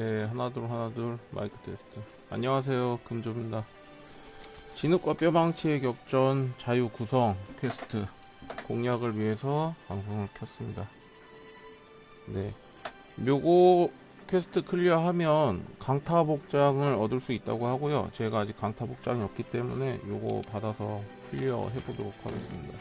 네, 하나 둘 하나 둘 마이크 테스트. 안녕하세요, 금조입니다. 진흙과 뼈방치의 격전 자유 구성 퀘스트 공략을 위해서 방송을 켰습니다. 네, 요거 퀘스트 클리어하면 강타 복장을 얻을 수 있다고 하고요. 제가 아직 강타 복장이 없기 때문에 요거 받아서 클리어 해보도록 하겠습니다.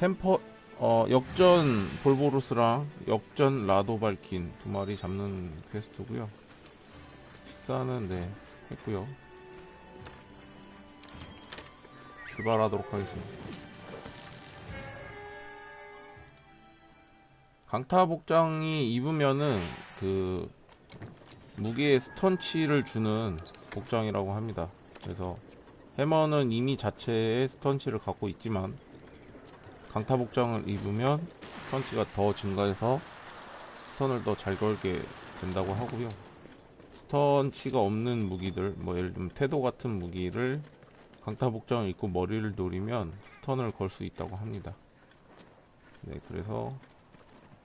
템퍼 어, 역전 볼보루스랑 역전 라도 발킨 두 마리 잡는 퀘스트고요. 식사는 네 했고요. 출발하도록 하겠습니다. 강타 복장이 입으면은 그 무게의 스턴치를 주는 복장이라고 합니다. 그래서 해머는 이미 자체의 스턴치를 갖고 있지만 강타 복장을 입으면 스턴치가 더 증가해서 스턴을 더 잘 걸게 된다고 하고요. 스턴치가 없는 무기들, 뭐 예를 들면 태도 같은 무기를 강타 복장을 입고 머리를 노리면 스턴을 걸 수 있다고 합니다. 네, 그래서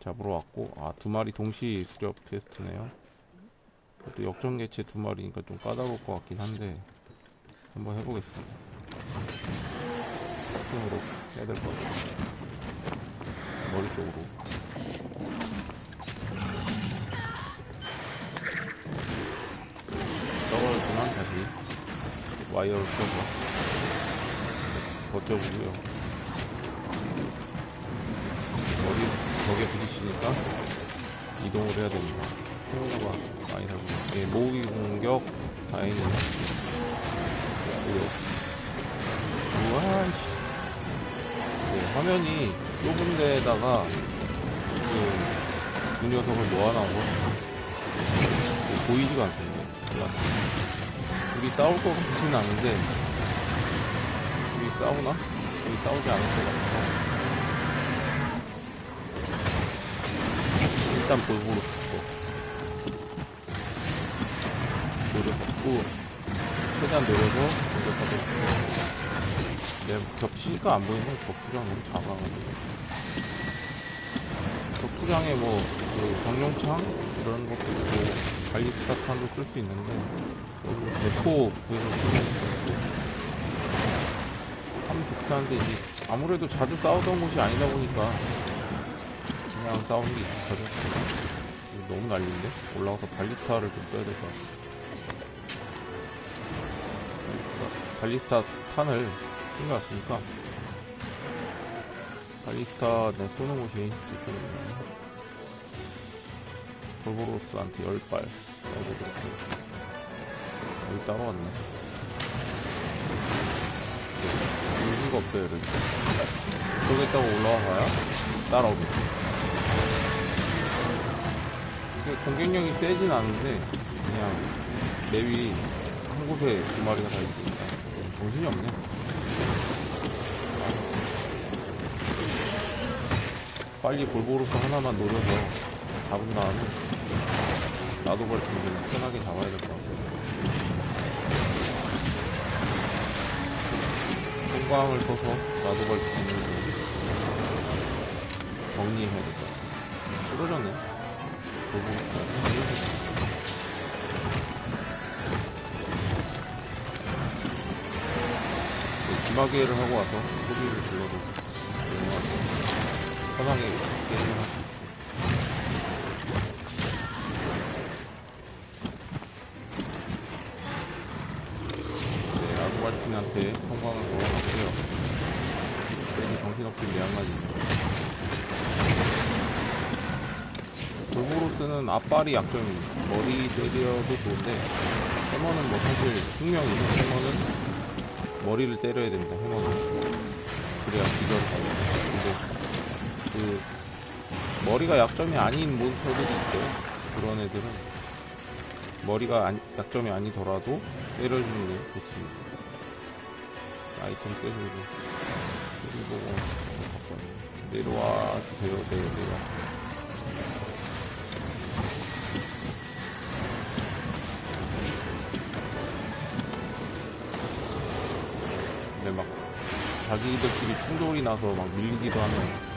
잡으러 왔고, 아, 두 마리 동시 수렵 퀘스트네요. 또 역전 개체 두 마리니까 좀 까다로울 것 같긴 한데, 한번 해보겠습니다. 승으로 해야 될 것 같아요. 머리 쪽으로. 떨어지만 다시 와이어를 펴고 버텨보고요. 머리 벽에 부딪히니까 이동을 해야 됩니다. 생각보다 많이 살고. 예, 모으기 공격 다행히 그리고 우와 씨. 네, 화면이 좁은 데다가 그이 녀석을 모아놓은 거 보이지가 않던데. 둘이 싸울 것 같지는 않은데 둘이 싸우나? 둘이 싸우지 않을 것 같아서. 일단 볼보로 붙고. 노렸고 최대한 노려서 공격하도록 내 네, 겹치니까 안 보이는 격투장 너무 작아가지고 격투장에 뭐, 그, 정용창? 이런 것도 있고, 발리스타 탄도 쓸 수 있는데, 대포 것도 참 좋긴 한데, 이제 아무래도 자주 싸우던 곳이 아니다 보니까, 그냥 싸우는 게 익숙하죠. 너무 난리인데? 올라가서 발리스타를 좀 써야 될 것 같아. 발리스타, 발리스타 탄을 챙겨왔으니까, 발리스타 내 쏘는 곳이 좋거든요. 볼보로스한테 10발 쏴보도록 하겠습니다. 여기 따라왔네. 의미가 없어요, 여기. 저기 있다고 올라와봐야. 이게 공격력이 세진 않은데, 그냥 맵이 한 곳에 두 마리가 다 있으니까 정신이 없네. 빨리 볼보로스 하나만 노려서 잡은 다음에 나도 벌 텐데 편하게 잡아야 될 것 같아요. 성광을 써서 나도 벌 텐데 정리해야 될 것 같아요. 쓰러졌네. 볼보로스. 기마개를 하고 와서 소리를 질러 하고 네, 아구발틴한테 성광을 걸어놨고요. 괜히 정신없이 매한가지. 볼보로스는 앞발이 약점입니다 머리 때려도 좋은데 해머는 뭐 사실 숙명이죠 해머는 머리를 때려야 됩니다 해머는. 그래야 기절을 하고 근데 그 머리가 약점이 아닌 몬스터들이 있어요. 그런 애들은 머리가 안- 약점이 아니더라도 때려주는 게 좋습니다. 아이템 때리고 그리고 내려와 주세요. 네, 내려. 막 자기들끼리 충돌이 나서 막 밀리기도 하면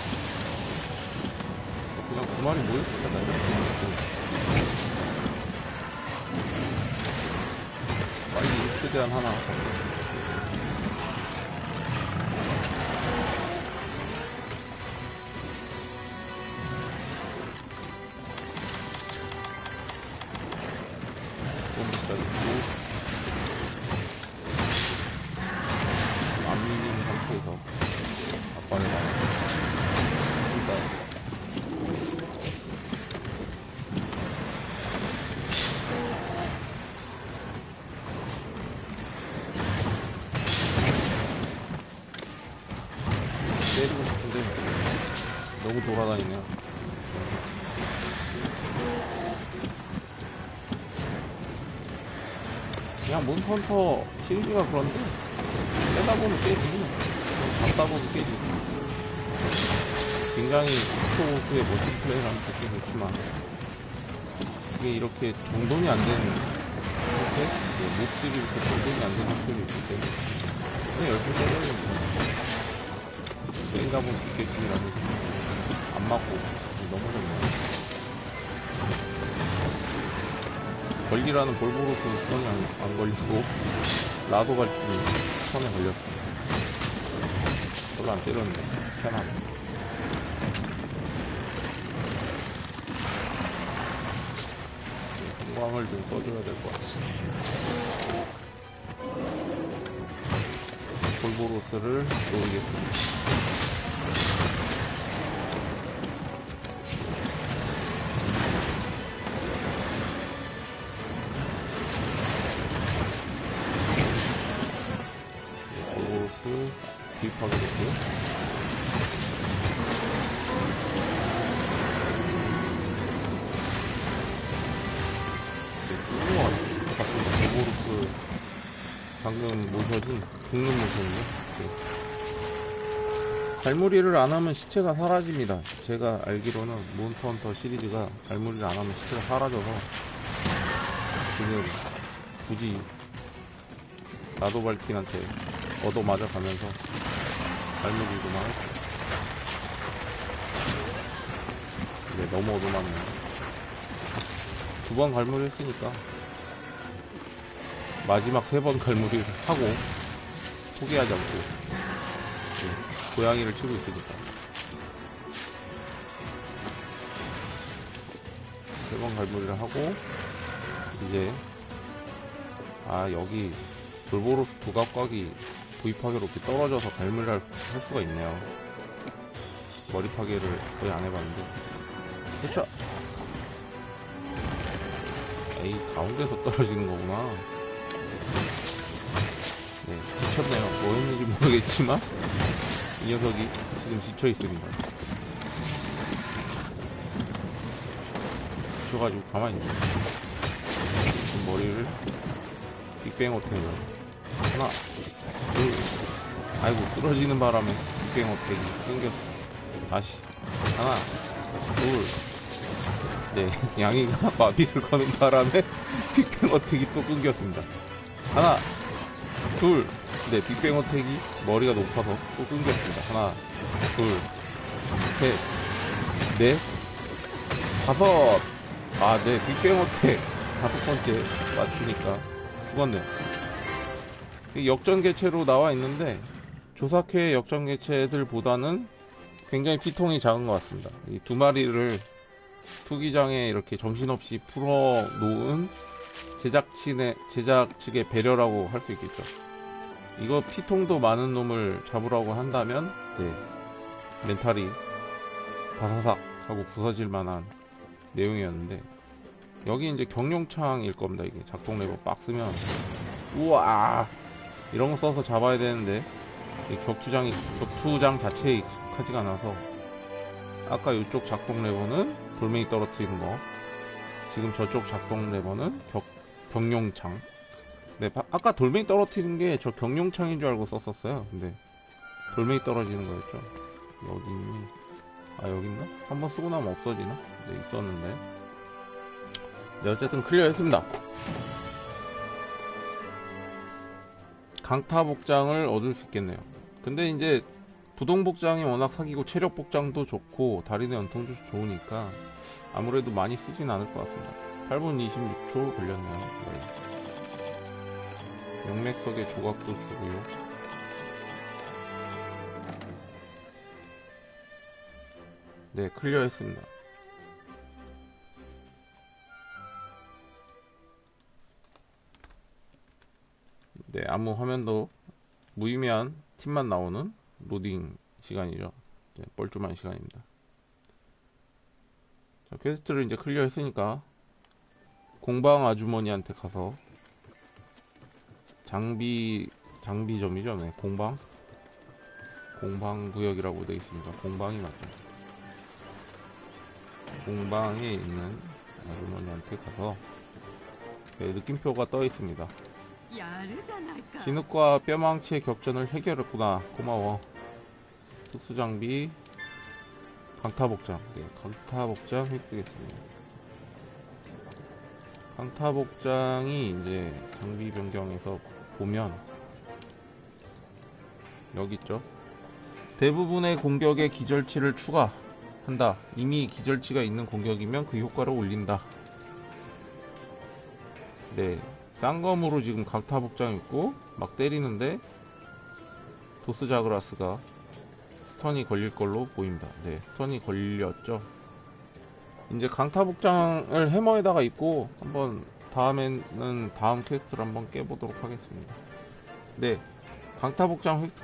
그냥 모였으니까 나 이렇게 생각해 빨리 최대한 하나 때리고 싶은데 너무 돌아다니네요. 그냥 몬스헌터 시리즈가 그런데 빼다 보면 깨지. 잡다 보면 깨지. 굉장히 스토브의 멋진 플레이라는 것도 좋지만 이게 이렇게 정돈이 안 되는 상태? 이게 몹들이 이렇게 정돈이 안 되는 상태로 있기 때문에 열심히 때려야 됩니다. 때리다 보면 죽겠지라는 안 맞고 넘어졌네. 걸리라는 볼보로스 선이 안, 안 걸리고 라도 갈길이 선에 걸렸어. 별로 안 때렸는데 편하네. 공광을 좀 써줘야 될 것 같아. 볼보로스를 노리겠습니다. 방금 모셔진 죽는 모습이요. 네. 갈무리를 안 하면 시체가 사라집니다. 제가 알기로는 몬스터헌터 시리즈가 갈무리를 안 하면 시체가 사라져서 지금 굳이 나도발킨한테 얻어맞아 가면서 갈무리도만. 네, 너무 얻어맞네. 두번 갈무리 했으니까 마지막 세 번 갈무리를 하고 포기하지 않고 네, 고양이를 치고 있으니까 세 번 갈무리를 하고 이제 아 여기 돌보로스 두각각이 구입하기로 이렇게 떨어져서 갈무리를 할, 할 수가 있네요. 머리 파괴를 거의 안 해봤는데. 그쵸? 에이 가운데서 떨어지는 거구나 네, 지쳤네요. 뭐 했는지 모르겠지만, 이 녀석이 지금 지쳐 있습니다. 지쳐가지고 가만히. 지금 머리를 빅뱅 어택으로. 하나, 둘, 아이고, 쓰러지는 바람에 빅뱅 어택이 생겼어. 다시. 하나, 둘, 네, 양이가 마비를 거는 바람에 빅뱅 어택이 또 끊겼습니다. 하나, 둘, 네, 빅뱅 어택이 머리가 높아서 또 끊겼습니다. 하나, 둘, 셋, 넷, 다섯. 아, 네, 빅뱅 어택 다섯 번째 맞추니까 죽었네요. 이 역전 개체로 나와 있는데 조사회 역전 개체들보다는 굉장히 피통이 작은 것 같습니다. 이 두 마리를 투기장에 이렇게 정신없이 풀어 놓은 제작진의 제작 측의 배려라고 할 수 있겠죠. 이거 피통도 많은 놈을 잡으라고 한다면 네. 멘탈이 바사삭 하고 부서질 만한 내용이었는데 여기 이제 경룡창일 겁니다. 이게. 작동 레버 빡 쓰면. 우와! 이런 거 써서 잡아야 되는데 이 격투장이 격투장 자체에 익숙하지가 않아서. 아까 이쪽 작동 레버는 돌멩이 떨어뜨리는 거 지금 저쪽 작동 레버는 격, 경룡창 네, 바- 아까 돌멩이 떨어뜨리는 게 저 경룡창인 줄 알고 썼었어요. 근데 돌멩이 떨어지는 거였죠. 여기 있니? 아 여기 있나? 한번 쓰고 나면 없어지나? 네, 있었는데. 네, 어쨌든 클리어 했습니다. 강타 복장을 얻을 수 있겠네요. 근데 이제 부동 복장이 워낙 사기고 체력 복장도 좋고 다리내 연통도 좋으니까 아무래도 많이 쓰진 않을 것 같습니다. 8분 26초 걸렸네요. 네. 영맥석의 조각도 주고요. 네, 클리어 했습니다. 네, 아무 화면도 무의미한 팀만 나오는 로딩 시간이죠. 이제 뻘쭘한 시간입니다. 자, 퀘스트를 이제 클리어 했으니까 공방 아주머니한테 가서 장비 장비점이죠. 네, 공방 공방 구역이라고 되어 있습니다. 공방이 맞죠. 공방에 있는 아주머니한테 가서 네, 느낌표가 떠 있습니다. 진흙과 뼈망치의 격전을 해결했구나. 고마워. 특수장비, 강타복장. 네, 강타복장 획득했습니다. 강타복장이 이제 장비 변경에서 보면 여기 있죠. 대부분의 공격에 기절치를 추가한다. 이미 기절치가 있는 공격이면 그 효과를 올린다. 네, 쌍검으로 지금 강타 복장 있고 막 때리는데 도스 자그라스가 스턴이 걸릴 걸로 보입니다. 네, 스턴이 걸렸죠. 이제 강타 복장을 해머에다가 입고 한번 다음에는 다음 퀘스트를 한번 깨보도록 하겠습니다. 네, 강타 복장 획득,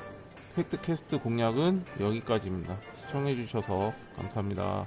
획득 퀘스트 공략은 여기까지입니다. 시청해주셔서 감사합니다.